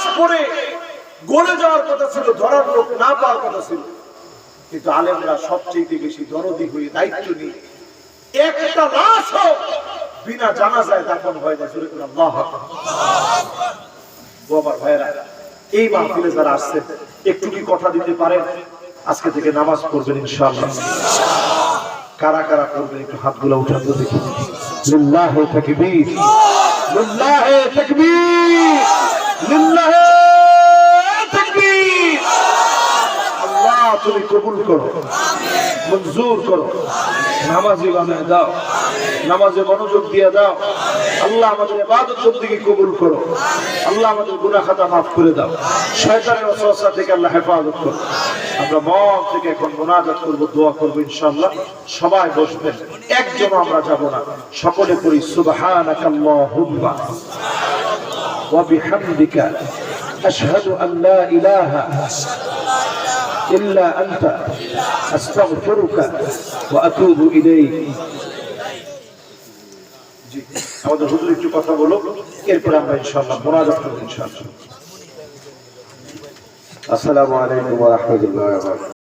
লাশ পড়ে গলে যাওয়ার কথা ছিল, ধরার লোক না পাওয়ার কথা ছিল। কিন্তু আলেমরা সবচেয়ে বেশি দরদি হয়ে দায়িত্ব নিয়ে একটা লাশ হোক বিনা দাফন হয় না করে ভাইয়েরা, এই মাহফিলে যারা আসছেন একটু কি কথা দিতে পারেন? আজকে থেকে নামাজ পড়বেন ইনশাআল্লাহ। কারা কারা পড়বেন, একটু হাতগুলো উঠান তো দেখি। লিল্লাহে তাকবীর লিল্লাহে তাকবীর আল্লাহ তুমি কবুল করো। মঞ্জুর করো। নামাজি বানায় দাও। নামাজে মনোযোগ দিয়ে দাও। আল্লাহ আমাদের ইবাদত বন্দেগী কবুল করো। আল্লাহ আমাদের গুনাহ খাতা মাফ করে দাও। শয়তানের ওসওয়াসা থেকে আল্লাহ হেফাজত করো। আমরা মন থেকে এখন মোনাজাত করব, দোয়া করব ইনশাআল্লাহ। সবাই বসবেন। একজন আমরা যাব না। সকলে করি সুবহানাকাল্লাহুম্মা। ওয়া বিহামদিকা। আশহাদু আন লা ইলাহা। إلا أنت أستغفرك وأتوب إليك জি আমাদের হুজুর একটু কথা বলো এরপরে আমরা ইনশাআল্লাহ মোনাজাত করব ইনশাআল্লাহ আসসালামু আলাইকুম ওয়া রাহমাতুল্লাহি ওয়া বারাকাতুহু